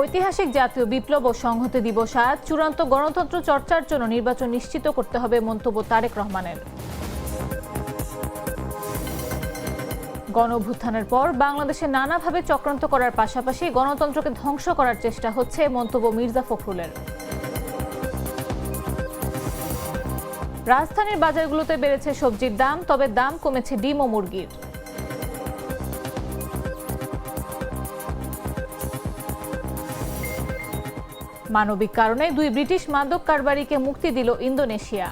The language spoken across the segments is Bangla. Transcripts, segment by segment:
ঐতিহাসিক জাতীয় বিপ্লব ও সংহতি দিবস আজ। চূড়ান্ত গণতন্ত্র চর্চার জন্য নির্বাচন নিশ্চিত করতে হবে মন্তব্য তারেক রহমানের। গণ অভ্যুত্থানের পর বাংলাদেশে নানাভাবে চক্রান্ত করার পাশাপাশি গণতন্ত্রকে ধ্বংস করার চেষ্টা হচ্ছে মন্তব্য মির্জা ফখরুলের। রাজধানীর বাজারগুলোতে বেড়েছে সবজির দাম, তবে দাম কমেছে ডিম ও মুরগির। মানবিক কারণে দুই ব্রিটিশ মাদক কারবারিকে মুক্তি দিল ইন্দোনেশিয়া।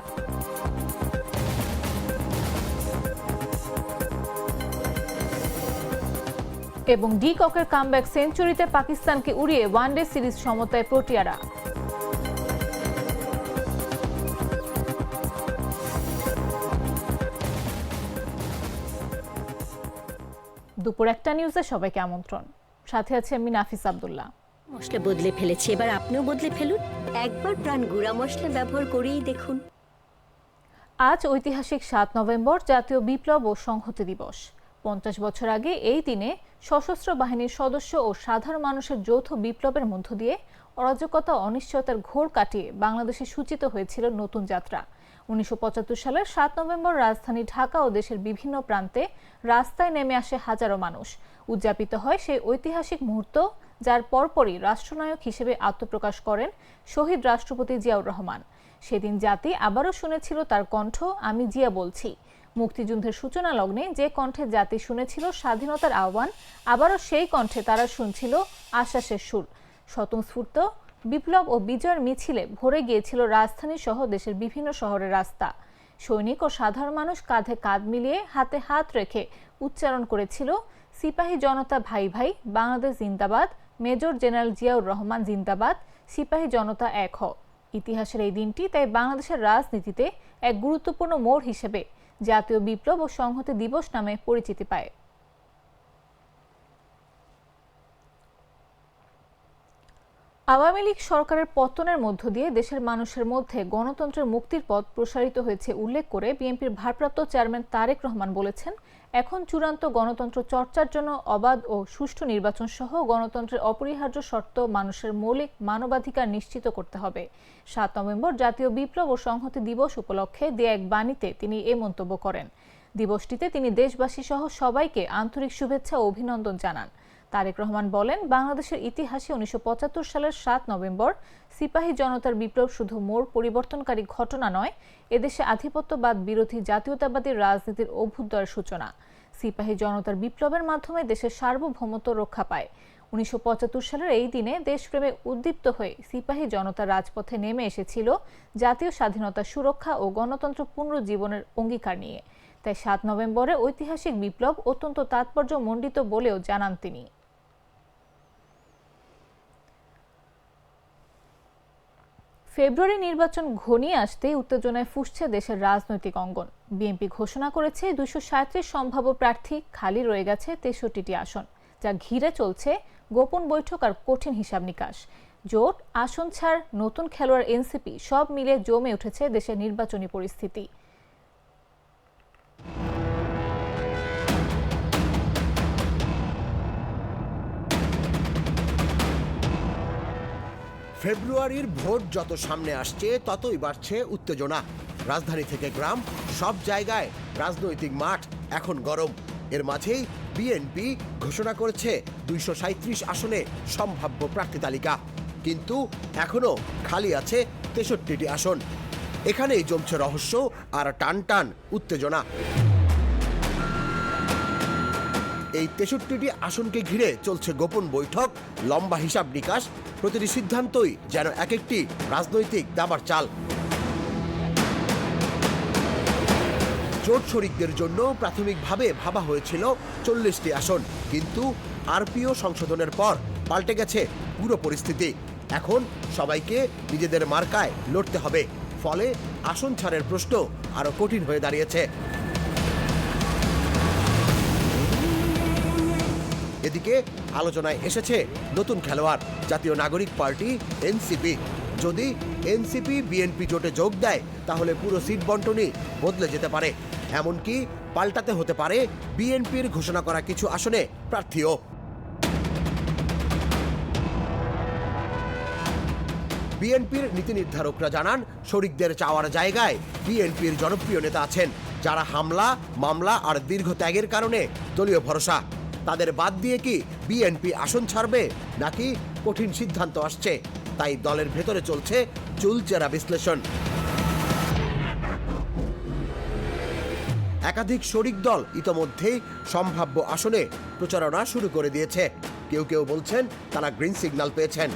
এবং ডি ককের কামব্যাক সেঞ্চুরিতে পাকিস্তানকে উড়িয়ে ওয়ানডে সিরিজ সমতায় প্রোটিয়ারা। দুপুর একটা নিউজে সবাইকে আমন্ত্রণ। সাথে আছে আমি নাফিস আব্দুল্লাহ। মশলা বদলে ফেলেছি, এবার আপনিও বদলে ফেলুন। একবার প্রাণ গুঁড়া মশলা ব্যবহার করেই দেখুন। আজ ঐতিহাসিক সাত নভেম্বর, জাতীয় বিপ্লব ও সংহতি দিবস। পঞ্চাশ বছর আগে এই দিনে সশস্ত্র বাহিনীর সদস্য ও সাধারণ মানুষের যৌথ বিপ্লবের মধ্য দিয়ে অরাজকতা অনিশ্চয়তার ঘোর কাটিয়ে বাংলাদেশে সূচিত হয়েছিল নতুন যাত্রা। উনিশশো পঁচাত্তর সালের সাত নভেম্বর রাজধানী ঢাকা ও দেশের বিভিন্ন প্রান্তে রাস্তায় নেমে আসে হাজারো মানুষ। উদযাপিত হয় সেই ঐতিহাসিক মুহূর্ত যার পরপরই রাষ্ট্রনায়ক হিসেবে আত্মপ্রকাশ করেন শহীদ রাষ্ট্রপতি জিয়াউর রহমান। সেদিন জাতি আবারও শুনেছিল তার কণ্ঠ, আমি জিয়া বলছি। মুক্তিযুদ্ধের সূচনা লগ্নে যে কণ্ঠে জাতি শুনেছিল স্বাধীনতার আহ্বান, আবারও সেই কণ্ঠে তারা শুনছিল আশ্বাসের সুর। স্বতঃস্ফূর্ত বিপ্লব ও বিজয়ের মিছিলে ভরে গিয়েছিল রাজধানী সহ দেশের বিভিন্ন শহরের রাস্তা। সৈনিক ও সাধারণ মানুষ কাঁধে কাঁধ মিলিয়ে হাতে হাত রেখে উচ্চারণ করেছিল, সিপাহী জনতা ভাই ভাই, বাংলাদেশ জিন্দাবাদ। মেজর জেনারেল জিয়াউর রহমান জিন্দাবাদ, সিপাহী জনতা এক হ ইতিহাসের এই দিনটি তাই বাংলাদেশের রাজনীতিতে এক গুরুত্বপূর্ণ মোড় হিসেবে জাতীয় বিপ্লব ও সংহতি দিবস নামে পরিচিতি পায়। আওয়ামী লীগ সরকারের পতনের মধ্য দিয়ে দেশের মানুষের মধ্যে গণতন্ত্রের মুক্তির পথ প্রসারিত হয়েছে উল্লেখ করে বিএনপির ভারপ্রাপ্ত চেয়ারম্যান তারেক রহমান বলেছেন এখন চূড়ান্ত গণতন্ত্র চর্চার জন্য অবাধ ও সুষ্ঠু নির্বাচন সহ গণতন্ত্রের অপরিহার্য শর্ত মানুষের মৌলিক মানবাধিকার নিশ্চিত করতে হবে। সাত নভেম্বর জাতীয় বিপ্লব ও সংহতি দিবস উপলক্ষে দেয়া এক বাণীতে তিনি এ মন্তব্য করেন। দিবসটিতে তিনি দেশবাসী সহ সবাইকে আন্তরিক শুভেচ্ছা ও অভিনন্দন জানান। তারেক রহমান বলেন, বাংলাদেশের ইতিহাসে উনিশশো পঁচাত্তর সালের সাত নভেম্বর সিপাহী জনতার বিপ্লব শুধু মোড় পরিবর্তনকারী ঘটনা নয়, এদেশে আধিপত্যবাদ, বিরোধী জাতীয়তাবাদী রাজনীতির অভ্যুদয়ের সূচনা। সিপাহী জনতার বিপ্লবের মাধ্যমে দেশের সার্বভৌমত্ব রক্ষা পায়। উনিশশো পঁচাত্তর সালের এই দিনে দেশপ্রেমে উদ্দীপ্ত হয়ে সিপাহী জনতা রাজপথে নেমে এসেছিল জাতীয় স্বাধীনতা সুরক্ষা ও গণতন্ত্র পুনরুজ্জীবনের অঙ্গীকার নিয়ে। তাই সাত নভেম্বরে ঐতিহাসিক বিপ্লব অত্যন্ত তাৎপর্যমণ্ডিত বলেও জানান তিনি। ফেব্রুয়ারি নির্বাচন ঘনিয়ে আসতেই উত্তেজনায় ফুসছে দেশের রাজনৈতিক অঙ্গন। বিএনপি ঘোষণা করেছে দুশো সাঁত্রিশ সম্ভাব্য প্রার্থী খালি রয়ে গেছে তেষট্টিটি আসন, যা ঘিরে চলছে গোপন বৈঠক আর কঠিন হিসাব নিকাশ। জোট, আসন ছাড়, নতুন খেলোয়াড় এনসিপি সব মিলে জমে উঠেছে দেশের নির্বাচনী পরিস্থিতি। ফেব্রুয়ারির ভোট যত সামনে আসছে, ততই বাড়ছে উত্তেজনা। রাজধানী থেকে গ্রাম, সব জায়গায় রাজনৈতিক মাঠ এখন গরম। এর মাঝেই বিএনপি ঘোষণা করেছে দুইশো আসনে সম্ভাব্য প্রার্থী তালিকা। কিন্তু এখনও খালি আছে তেষট্টিটি আসন। এখানেই জমছে রহস্য আর টান টান উত্তেজনা। এই তেষট্টিটি আসনকে ঘিরে চলছে গোপন বৈঠক, লম্বা হিসাব নিকাশ, প্রতিটি সিদ্ধান্তই যেন এক একটি রাজনৈতিক দাবার চাল। জোট শরিকদের জন্য প্রাথমিকভাবে ভাবা হয়েছিল চল্লিশটি আসন, কিন্তু আরপিও সংশোধনের পর পাল্টে গেছে পুরো পরিস্থিতি। এখন সবাইকে নিজেদের মার্কায় লড়তে হবে, ফলে আসন ছাড়ের প্রশ্ন আরও কঠিন হয়ে দাঁড়িয়েছে। এদিকে আলোচনায় এসেছে নতুন খেলোয়াড়, জাতীয় নাগরিক পার্টি এনসিপি। যদি এনসিপি বিএনপি জোটে যোগ দেয়, তাহলে পুরো সিট বন্টনই বদলে যেতে পারে। এমনকি পাল্টাতে হতে পারে বিএনপির ঘোষণা করা কিছু আসনে প্রার্থীও। বিএনপির নীতি নির্ধারকরা জানান, শরিকদের চাওয়ার জায়গায় বিএনপির জনপ্রিয় নেতা আছেন, যারা হামলা, মামলা আর দীর্ঘ ত্যাগের কারণে দলীয় ভরসা। তাদের বাদ দিয়ে কি বিএনপি আসন ছাড়বে? নাকি কঠিন সিদ্ধান্ত আসছে? তাই দলের ভেতরে চলছে চুলচেরা বিশ্লেষণ। একাধিক শরিক দল ইতোমধ্যেই সম্ভাব্য আসনে প্রচারণা শুরু করে দিয়েছে। কেউ কেউ বলছেন তারা গ্রিন সিগন্যাল পেয়েছেন।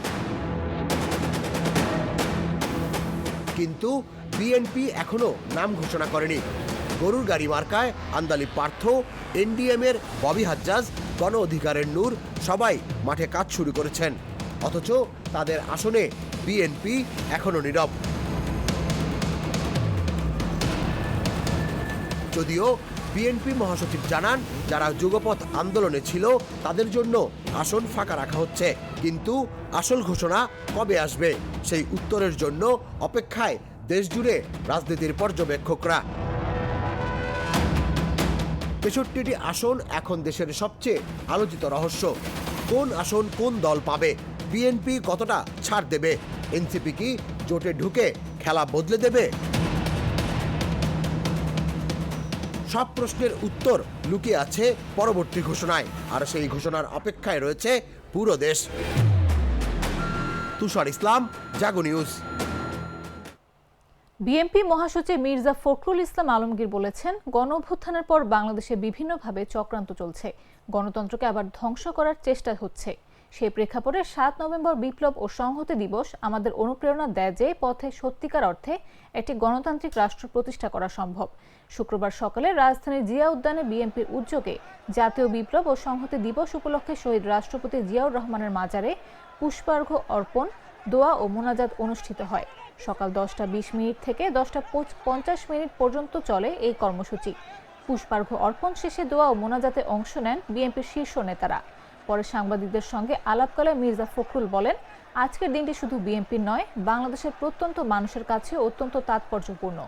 কিন্তু বিএনপি এখনও নাম ঘোষণা করেনি। গরুর গাড়ি মার্কায় আন্দালি পার্থ এনডিএম এর ববি হাজ্জাজ, গণ অধিকারের নূর, সবাই মাঠে কাজ শুরু করেছেন। অথচ তাদের আসনে বিএনপি এখনও নীরব। যদিও বিএনপি মহাসচিব জানান, যারা যুগপথ আন্দোলনে ছিল, তাদের জন্য আসন ফাঁকা রাখা হচ্ছে। কিন্তু আসল ঘোষণা কবে আসবে? সেই উত্তরের জন্য অপেক্ষায় দেশজুড়ে রাজনীতির পর্যবেক্ষকরা। তেষট্টিটি আসন এখন দেশের সবচেয়ে আলোচিত রহস্য। কোন আসন কোন দল পাবে? বিএনপি কতটা ছাড় দেবে? এনসিপি কি জোটে ঢুকে খেলা বদলে দেবে? সব প্রশ্নের উত্তর লুকিয়ে আছে পরবর্তী ঘোষণায়। আর সেই ঘোষণার অপেক্ষায় রয়েছে পুরো দেশ। তুষার ইসলাম, জাগো নিউজ। বিএনপি মহাসচিব মির্জা ফখরুল ইসলাম আলমগীর বলেছেন গণ অভ্যুত্থানের পর বাংলাদেশে বিভিন্নভাবে চক্রান্ত চলছে। গণতন্ত্রকে আবার ধ্বংস করার চেষ্টা হচ্ছে। সেই প্রেক্ষাপটে সাত নভেম্বর বিপ্লব ও সংহতি দিবস আমাদের অনুপ্রেরণা দেয় যে পথে সত্যিকার অর্থে একটি গণতান্ত্রিক রাষ্ট্র প্রতিষ্ঠা করা সম্ভব। শুক্রবার সকালে রাজধানীর জিয়া উদ্যানে বিএনপির উদ্যোগে জাতীয় বিপ্লব ও সংহতি দিবস উপলক্ষে শহীদ রাষ্ট্রপতি জিয়াউর রহমানের মাজারে পুষ্পার্ঘ্য অর্পণ দোয়া ও মোনাজাত অনুষ্ঠিত হয়। সকাল দশটা বিশ মিনিট থেকে দশটা পঞ্চাশ মিনিট পর্যন্ত চলে এই কর্মসূচি। পুষ্পার্ঘ্য অর্পণ শেষে দোয়া ও মোনাজাতে অংশ নেন বিএনপির শীর্ষ নেতারা। পরে সাংবাদিকদের সঙ্গে আলাপকালে মির্জা ফখরুল বলেন, আজকের দিনটি শুধু বিএনপির নয়, বাংলাদেশের প্রত্যন্ত মানুষের কাছে অত্যন্ত তাৎপর্যপূর্ণ।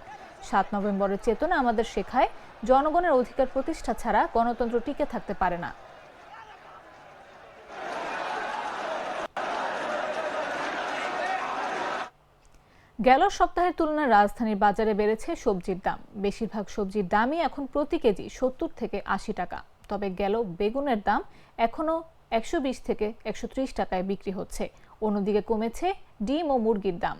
সাত নভেম্বরের চেতনা আমাদের শেখায়, জনগণের অধিকার প্রতিষ্ঠা ছাড়া গণতন্ত্র টিকে থাকতে পারে না। গেল সপ্তাহের তুলনায় রাজধানীর বাজারে বেড়েছে সবজির দাম। বেশিরভাগ সবজির দামই এখন প্রতি কেজি সত্তর থেকে আশি টাকা। তবে গেল বেগুনের দাম এখনও একশো বিশ থেকে একশো ত্রিশ টাকায় বিক্রি হচ্ছে। অন্যদিকে কমেছে ডিম ও মুরগির দাম।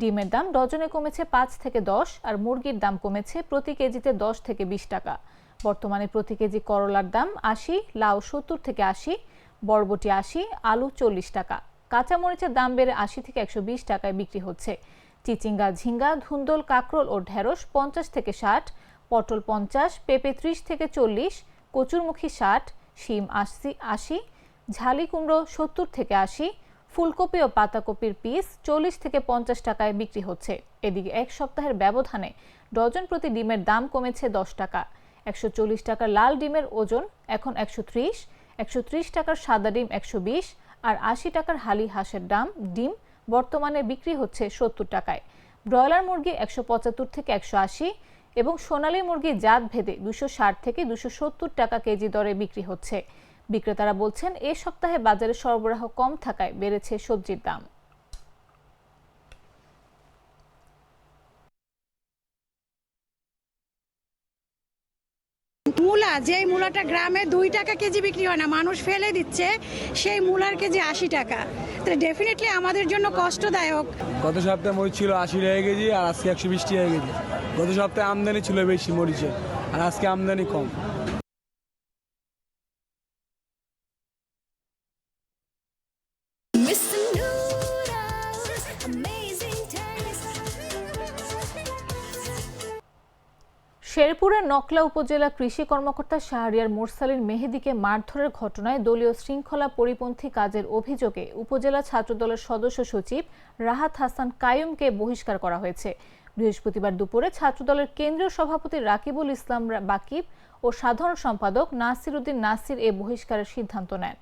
ডিমের দাম ডজনে কমেছে পাঁচ থেকে দশ আর মুরগির দাম কমেছে প্রতি কেজিতে দশ থেকে বিশ টাকা। বর্তমানে প্রতি কেজি করলার দাম আশি, লাউ সত্তর থেকে আশি, বরবটি আশি, আলু চল্লিশ টাকা। কাঁচামরিচের দাম বেড়ে আশি থেকে একশো বিশ টাকায় বিক্রি হচ্ছে। চিচিঙ্গা, ঝিঙ্গা, ধুন্দল, কাকরোল ও ঢেঁড়স পঞ্চাশ থেকে ষাট, পটল পঞ্চাশ, পেঁপে ত্রিশ থেকে চল্লিশ, কচুরমুখী ষাট, শিম আশি আশি, ঝালি কুমড়ো সত্তর থেকে আশি, ফুলকপি ও পাতাকপির পিস চল্লিশ থেকে পঞ্চাশ টাকায় বিক্রি হচ্ছে। এদিকে এক সপ্তাহের ব্যবধানে ডজন প্রতি ডিমের দাম কমেছে দশ টাকা। একশো চল্লিশ টাকার লাল ডিমের ওজন এখন একশো ত্রিশ একশো ত্রিশ টাকার সাদা ডিম একশো বিশ, আর আশি টাকার হালি হাঁসের দাম ডিম বর্তমানে বিক্রি হচ্ছে সত্তর টাকায়। ব্রয়লার মুরগি একশো পঁচাত্তর থেকে একশো আশি এবং সোনালী মুরগি জাত ভেদে দুশো ষাট থেকে দুশো সত্তর টাকা কেজি দরে বিক্রি হচ্ছে। বিক্রেতারা বলছেন, এ সপ্তাহে বাজারে সরবরাহ কম থাকায় বেড়েছে সবজির দাম। মূলা, যেই মূলাটা গ্রামে দুই টাকা কেজি বিক্রি হয় না, মানুষ ফেলে দিচ্ছে সেই মূলার কেজি আশি টাকা। তো ডেফিনেটলি আমাদের জন্য কষ্টদায়ক। গত সপ্তাহে মরিচ ছিল আশি টাকা কেজি আর আজকে একশো বিশ টাকা কেজি। গত সপ্তাহে আমদানি ছিল বেশি মরিচের, আর আজকে আমদানি কম। শেরপুরের নকলা উপজেলা কৃষি কর্মকর্তা শাহরিয়ার মোরসালিন মেহেদিকে মারধরের ঘটনায় দলীয় শৃঙ্খলা পরিপন্থী কাজের অভিযোগে উপজেলা ছাত্রদলের সদস্য সচিব রাহাত হাসান কায়ুমকে বহিষ্কার করা হয়েছে। বৃহস্পতিবার দুপুরে ছাত্রদলের কেন্দ্রীয় সভাপতি রাকিবুল ইসলাম বাকিব ও সাধারণ সম্পাদক নাসির উদ্দিন নাসির এ বহিষ্কারের সিদ্ধান্ত নেন।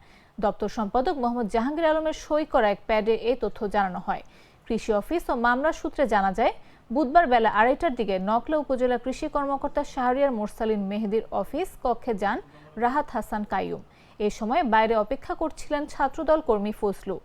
দপ্তর সম্পাদক মোহাম্মদ জাহাঙ্গীর আলমের সই করা এক প্যাডে এ তথ্য জানানো হয়। কৃষি অফিস ও মামলা সূত্রে জানা যায়, বুধবার বেলা আড়াইটার দিকে নকলা উপজেলা কৃষি কর্মকর্তা শাহরিয়ার মোরসালিন মেহেদির অফিস কক্ষে যান রাহাত হাসান কাইয়ুম। এ সময় বাইরে অপেক্ষা করছিলেন ছাত্রদল কর্মী ফজলু।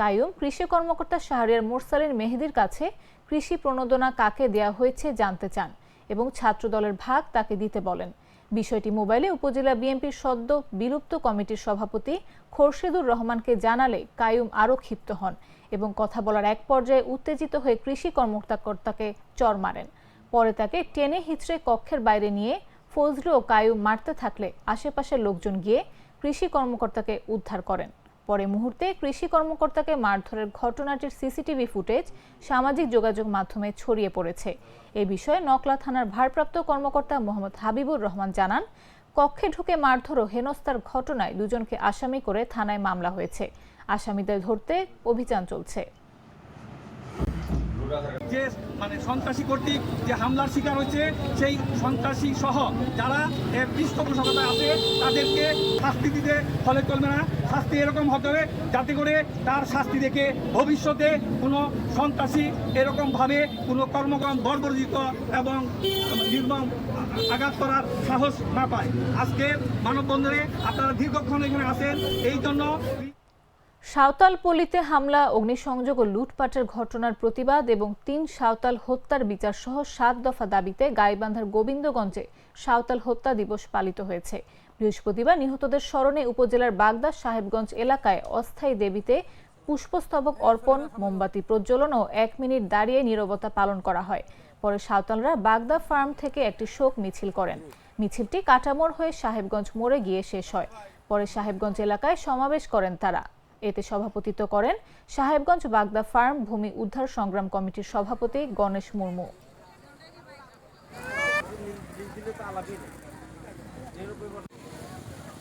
কায়ুম কৃষি কর্মকর্তা শাহরিয়ার মোরসালিন মেহেদির কাছে কৃষি প্রণোদনা কাকে দেয়া হয়েছে জানতে চান এবং ছাত্রদলের ভাগ তাকে দিতে বলেন। বিষয়টি মোবাইলে উপজেলা বিএনপির সদ্য বিলুপ্ত কমিটির সভাপতি খোরশেদুর রহমানকে জানালে কায়ুম আরও ক্ষিপ্ত হন এবং কথা বলার এক পর্যায়ে উত্তেজিত হয়ে কৃষি কর্মকর্তাকে চর মারেন। পরে তাকে টেনে হিচড়ে কক্ষের বাইরে নিয়ে ফজলু ও কায়ুম মারতে থাকলে আশেপাশের লোকজন গিয়ে কৃষি কর্মকর্তাকে উদ্ধার করেন। পরে মুহূর্তে কৃষি কর্মকর্তাকে মারধরের ঘটনাটির সিসিটিভি ফুটেজ সামাজিক যোগাযোগ মাধ্যমে ছড়িয়ে পড়েছে। এ বিষয়ে নকলা থানার ভারপ্রাপ্ত কর্মকর্তা মোহাম্মদ হাবিবুর রহমান জানান, কক্ষে ঢুকে মারধর ও হেনস্থার ঘটনায় দুজনকে আসামি করে থানায় মামলা হয়েছে। আসামিদের ধরতে অভিযান চলছে। যে মানে সন্ত্রাসী কর্তৃক যে হামলার শিকার হয়েছে, সেই সন্ত্রাসী সহ যারা এর পৃষ্ঠপোষকতায় আছে, তাদেরকে শাস্তি দিতে ফলে চলবে না। শাস্তি এরকম হতে হবে যাতে করে তার শাস্তি দেখে ভবিষ্যতে কোনো সন্ত্রাসী এরকমভাবে কোনো কর্মক্রম বর্বরিত এবং নির্মম আঘাত করার সাহস না পায়। আজকের মানববন্ধনে আপনারা দীর্ঘক্ষণ এখানে আছেন, এই জন্য সাঁওতাল পল্লীতে হামলা, অগ্নিসংযোগ ও লুটপাটের ঘটনার প্রতিবাদ এবং তিন সাঁওতাল হত্যার বিচার সহ সাত দফা দাবিতে গাইবান্ধার গোবিন্দগঞ্জে সাঁওতাল হত্যা দিবস পালিত হয়েছে। বৃহস্পতিবার নিহতদের স্মরণে উপজেলার বাগদা সাহেবগঞ্জ এলাকায় অস্থায়ী দেবীতে পুষ্পস্তবক অর্পণ, মোমবাতি প্রজ্বলন ও এক মিনিট দাঁড়িয়ে নীরবতা পালন করা হয়। পরে সাঁওতালরা বাগদা ফার্ম থেকে একটি শোক মিছিল করেন। মিছিলটি কাটামোড় হয়ে সাহেবগঞ্জ মোড়ে গিয়ে শেষ হয়। পরে সাহেবগঞ্জ এলাকায় সমাবেশ করেন তারা। এতে সভাপতিত্ব করেন সাহেবগঞ্জ বাগদা ফার্ম ভূমি উদ্ধার সংগ্রাম কমিটির সভাপতি গণেশ মুর্মু।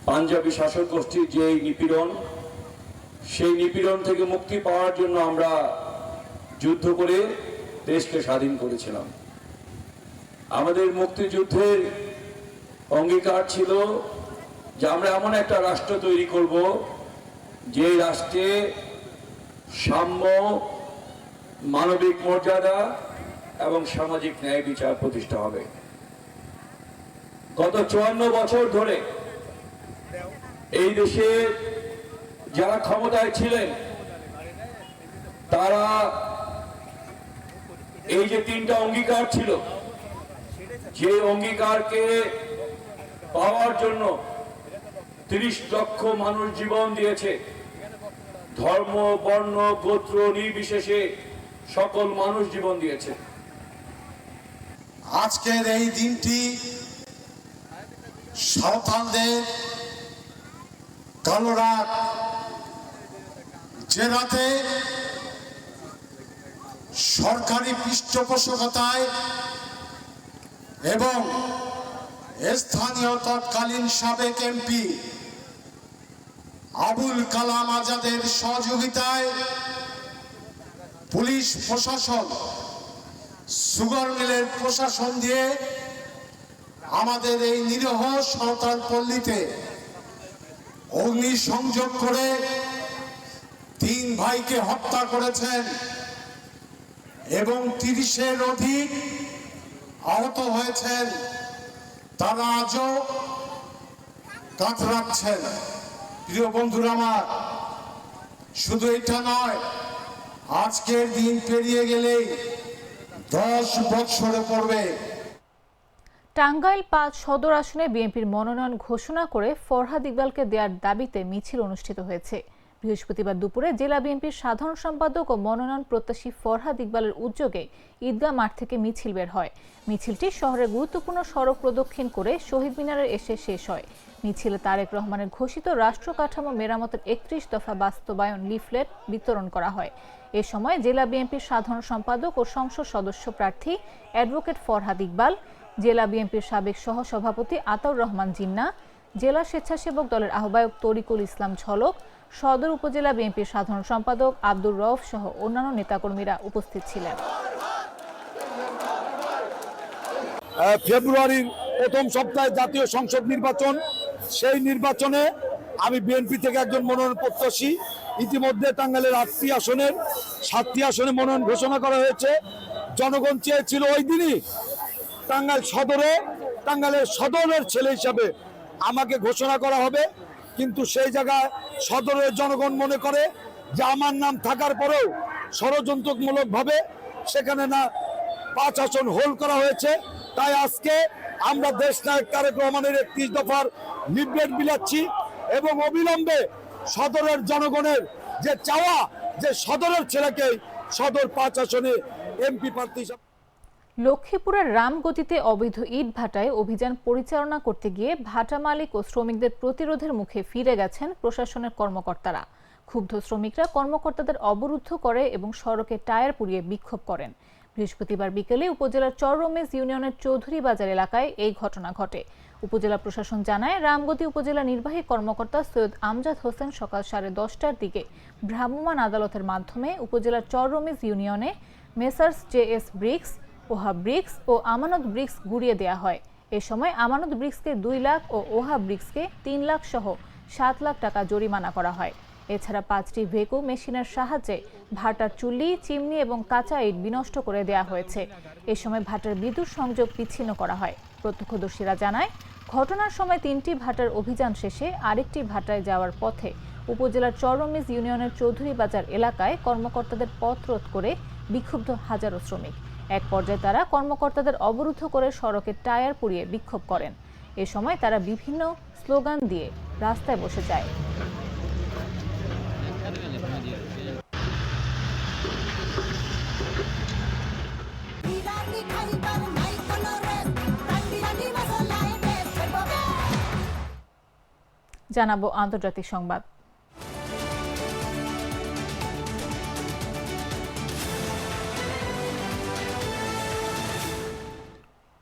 পাঞ্জাবি শাসক গোষ্ঠীর যে নিপীড়ন, সেই নিপীড়ন থেকে মুক্তি পাওয়ার জন্য আমরা যুদ্ধ করে দেশকে স্বাধীন করেছিলাম। আমাদের মুক্তিযুদ্ধের অঙ্গীকার ছিল যে আমরা এমন একটা রাষ্ট্র তৈরি করব যে রাষ্ট্রে সাম্য, মানবিক মর্যাদা এবং সামাজিক ন্যায় বিচার প্রতিষ্ঠা হবে। গত চুয়ান্ন বছর ধরে এই দেশে যারা ক্ষমতায় ছিলেন, তারা এই যে তিনটা অঙ্গীকার ছিল, যে অঙ্গীকারকে পাওয়ার জন্য তিরিশ লক্ষ মানুষ জীবন দিয়েছে। ধর্ম, বর্ণ, গোত্র নির্বিশেষে সকল মানুষ জীবন দিয়েছে। আজকের এই দিনটি সাঁওতালদের কালো রাত যে রাতে সরকারি পৃষ্ঠপোষকতায় এবং স্থানীয় তৎকালীন সাবেক এমপি আবুল কালাম আজাদের সহযোগিতায় পুলিশ প্রশাসন, সুগার মিলের প্রশাসন দিয়ে আমাদের এই নিরহ সাঁওতাল পল্লীতে অগ্নি সংযোগ করে তিন ভাইকে হত্যা করেছেন এবং তিরিশের অধিক আহত হয়েছেন, তারা আজও কাতরাচ্ছেন। প্রিয় বন্ধুরা আমার, শুধু এটা নয়, আজকের দিন পেরিয়ে গেলেই দশ বৎসরে পড়বে। টাঙ্গাইল পাঁচ সদর আসনে বিএনপির মনোনয়ন ঘোষণা করে ফরহাদ ইকবালকে দেওয়ার দাবিতে মিছিল অনুষ্ঠিত হয়েছে। বৃহস্পতিবার দুপুরে জেলা বিএনপির সাধারণ সম্পাদক ও মনোনয়ন প্রত্যাশী ফরহাদ ইকবালের উদ্যোগে ঈদগাহ মাঠ থেকে মিছিল বের হয়। মিছিলটি শহরের গুরুত্বপূর্ণ সড়ক প্রদক্ষিণ করে শহীদ মিনারে এসে শেষ হয়। মিছিলে তারেক রহমানের ঘোষিত রাষ্ট্র কাঠামো মেরামতের একত্রিশ দফা বাস্তবায়ন লিফলেট বিতরণ করা হয়। এ সময় জেলা বিএনপির সাধারণ সম্পাদক ও সংসদ সদস্য প্রার্থী অ্যাডভোকেট ফরহাদ ইকবাল, জেলা বিএনপির সাবেক সহসভাপতি আতাউর রহমান জিন্না, জেলা স্বেচ্ছাসেবক দলের আহ্বায়ক তরিকুল ইসলাম ঝলক সদর উপজেলা বিএনপির সাধারণ সম্পাদক আব্দুর রফ সহ অন্যান্য নেতাকর্মীরা উপস্থিত ছিলেন। ফেব্রুয়ারির প্রথম সপ্তাহে জাতীয় সংসদ নির্বাচন, সেই নির্বাচনে আমি বিএনপি থেকে একজন মনোনয়ন প্রত্যাশী, ইতিমধ্যে টাঙ্গাইলের আটটি আসনের, সাতটি আসনে মনোনয়ন ঘোষণা করা হয়েছে। জনগণ চেয়েছিল ওই দিনই টাঙ্গাইল সদরে, টাঙ্গাইলের সদরের ছেলে হিসাবে আমাকে ঘোষণা করা হবে। কিন্তু সেই জায়গায় সদরের জনগণ মনে করে যে আমার নাম থাকার পরেও ষড়যন্ত্রমূলক ভাবে সেখানে না পাঁচ আসন হোল্ড করা হয়েছে। তাই আজকে আমরা দেশ নায়ক তারেক রহমানের একত্রিশ দফার লিফলেট বিলাচ্ছি এবং অবিলম্বে সদরের জনগণের যে চাওয়া যে সদরের ছেলেকে সদর পাঁচ আসনে এমপি প্রার্থী হিসাবে লক্ষ্মীপুরের রামগতিতে অবৈধ ইট ভাটায় অভিযান পরিচালনা করতে গিয়ে ভাটা মালিক ও শ্রমিকদের প্রতিরোধের মুখে ফিরে গেছেন প্রশাসনের কর্মকর্তারা। ক্ষুব্ধ শ্রমিকরা কর্মকর্তাদের অবরুদ্ধ করে এবং সড়কে টায়ার পুড়িয়ে বিক্ষোভ করেন। বৃহস্পতিবার বিকেলে উপজেলার চররমেজ ইউনিয়নের চৌধুরী বাজার এলাকায় এই ঘটনা ঘটে। উপজেলা প্রশাসন জানায়, রামগতি উপজেলা নির্বাহী কর্মকর্তা সৈয়দ আমজাদ হোসেন সকাল সাড়ে দশটার দিকে ভ্রাম্যমাণ আদালতের মাধ্যমে উপজেলার চররমেজ ইউনিয়নে মেসার্স জে এস ব্রিক্স ওহা ব্রিক্স ও আমানত ব্রিক্স গুড়িয়ে দেওয়া হয়। এ সময় আমানত ব্রিক্সকে দুই লাখ ও ওহা ব্রিক্সকে তিন লাখ সহ সাত লাখ টাকা জরিমানা করা হয়। এছাড়া পাঁচটি ভেকু মেশিনের সাহায্যে ভাটার চুল্লি, চিমনি এবং কাঁচা ইট বিনষ্ট করে দেওয়া হয়েছে। এ সময় ভাটার বিদ্যুৎ সংযোগ বিচ্ছিন্ন করা হয়। প্রত্যক্ষদর্শীরা জানায়, ঘটনার সময় তিনটি ভাটার অভিযান শেষে আরেকটি ভাটায় যাওয়ার পথে উপজেলার চরমিজ ইউনিয়নের চৌধুরী বাজার এলাকায় কর্মকর্তাদের পথ রোধ করে বিক্ষুব্ধ হাজারো শ্রমিক। এক পর্যায়ে তারা কর্মকর্তাদের অবরুদ্ধ করে সড়কের টায়ার পুড়িয়ে বিক্ষোভ করেন। এ সময় তারা বিভিন্ন স্লোগান দিয়ে রাস্তায় বসে যায়। জানাব আন্তর্জাতিক সংবাদ।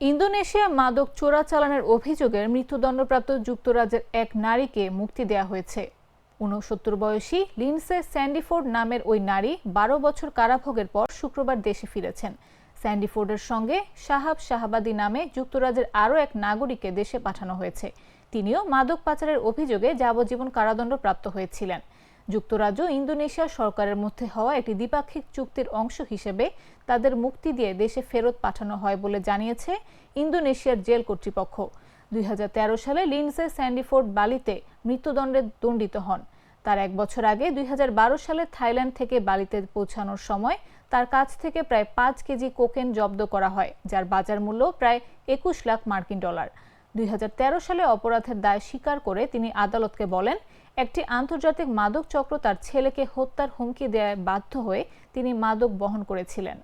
ইন্দোনেশিয়া মাদক চোরাচালানের অভিযোগের মৃত্যুদণ্ডপ্রাপ্ত যুক্তরাজ্যের এক নারীকে মুক্তি দেওয়া হয়েছে। ঊনসত্তর বয়সী লিন্সে স্যান্ডিফোর্ড নামের ওই নারী বারো বছর কারাভোগের পর শুক্রবার দেশে ফিরেছেন। স্যান্ডিফোর্ডের সঙ্গে সাহাব শাহাবাদী নামে যুক্তরাজ্যের আরও এক নাগরিককে দেশে পাঠানো হয়েছে। তিনিও মাদক পাচারের অভিযোগে যাবজ্জীবন কারাদণ্ড প্রাপ্ত হয়েছিলেন। যুক্তরাজ্য ইন্দোনেশিয়া সরকারের মধ্যে হওয়া একটি দ্বিপাক্ষিক চুক্তির অংশ হিসেবে তাদের মুক্তি দিয়ে দেশে ফেরত পাঠানো হয় বলে জানিয়েছে ইন্দোনেশিয়ার জেল কর্তৃপক্ষ। দুই সালে লিন্সে স্যান্ডিফোর্ড বালিতে মৃত্যুদণ্ডে দণ্ডিত হন। তার এক বছর আগে দুই হাজার বারো সালে থাইল্যান্ড থেকে বালিতে পৌঁছানোর সময় তার কাছ থেকে প্রায় পাঁচ কেজি কোকেন জব্দ করা হয়, যার বাজার মূল্য প্রায় একুশ লাখ মার্কিন ডলার। দুই হাজার তেরো সালে অপরাধের দায় স্বীকার করে তিনি আদালতকে বলেন একটি আন্তর্জাতিক মাদক চক্র তার ছেলেকে হত্যার হুমকি দেয় বাধ্য হয়ে তিনি মাদক বহন করেছিলেন।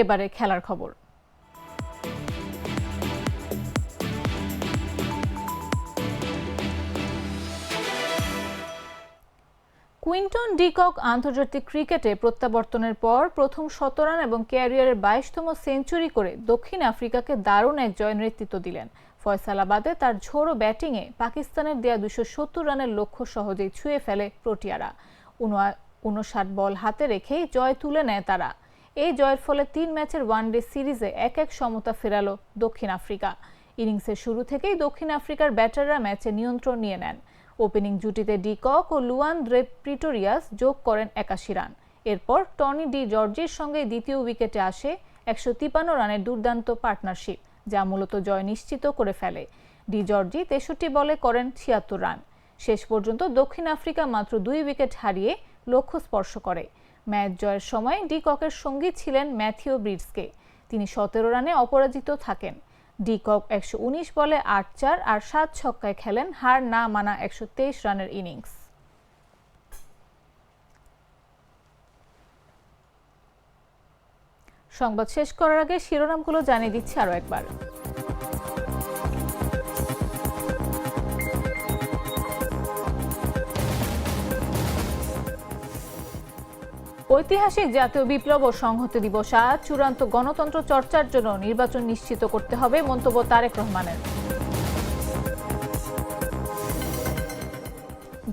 এবারে খেলার খবর। কুইন্টন ডিকক আন্তর্জাতিক ক্রিকেটে প্রত্যাবর্তনের পর প্রথম শতরান এবং ক্যারিয়ারের বাইশতম সেঞ্চুরি করে দক্ষিণ আফ্রিকাকে দারুণ এক জয় নেতৃত্ব দিলেন। ফয়সালাবাদে তার ঝোড়ো ব্যাটিংয়ে পাকিস্তানের দেয়া দুশো সত্তর রানের লক্ষ্য সহজেই ছুঁয়ে ফেলে প্রোটিয়ারা। উনষাট বল হাতে রেখেই জয় তুলে নেয় তারা। এই জয়ের ফলে তিন ম্যাচের ওয়ানডে সিরিজে এক এক সমতা ফেরালো দক্ষিণ আফ্রিকা। ইনিংসের শুরু থেকেই দক্ষিণ আফ্রিকার ব্যাটাররা ম্যাচে নিয়ন্ত্রণ নিয়ে নেন। ওপেনিং জুটিতে ডি কক ও লুয়ান দ্রে প্রিটোরিয়াস যোগ করেন একাশি রান। এরপর টনি ডি জর্জির সঙ্গে দ্বিতীয় উইকেটে আসে একশো তিপান্ন রানের দুর্দান্ত পার্টনারশিপ, যা মূলত জয় নিশ্চিত করে ফেলে। ডি জর্জি তেষট্টি বলে করেন ছিয়াত্তর রান। শেষ পর্যন্ত দক্ষিণ আফ্রিকা মাত্র দুই উইকেট হারিয়ে লক্ষ্য স্পর্শ করে। ম্যাচ জয়ের সময় ডি ককের সঙ্গী ছিলেন ম্যাথিও ব্রিডসকে। তিনি সতেরো রানে অপরাজিত থাকেন। ডি কক একশো উনিশ বলে আট চার আর সাত ছক্কায় খেলেন হার না মানা একশো তেইশ রানের ইনিংস। সংবাদ শেষ করার আগে শিরোনামগুলো জানিয়ে দিচ্ছি আরও একবার। ঐতিহাসিক জাতীয় বিপ্লব ও সংহতি দিবস আজ। চূড়ান্ত গণতন্ত্র চর্চার জন্য নির্বাচন নিশ্চিত করতে হবে মন্তব্য তারেক রহমানের।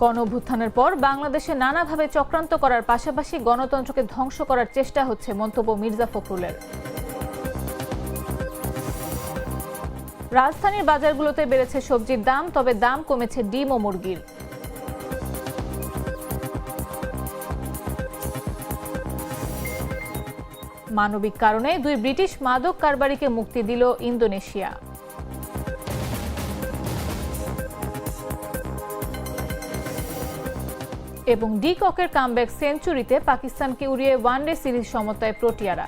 গণ অভ্যুত্থানের পর বাংলাদেশে নানাভাবে চক্রান্ত করার পাশাপাশি গণতন্ত্রকে ধ্বংস করার চেষ্টা হচ্ছে মন্তব্য মির্জা ফখরুলের। রাজধানীর বাজারগুলোতে বেড়েছে সবজির দাম, তবে দাম কমেছে ডিম ও মুরগির। মানবিক কারণে দুই ব্রিটিশ মাদক কারবারিকে মুক্তি দিল ইন্দোনেশিয়া। এবং ডি ককের কামব্যাক সেঞ্চুরিতে পাকিস্তানকে উড়িয়ে ওয়ানডে সিরিজ সমতায় প্রোটিয়ারা।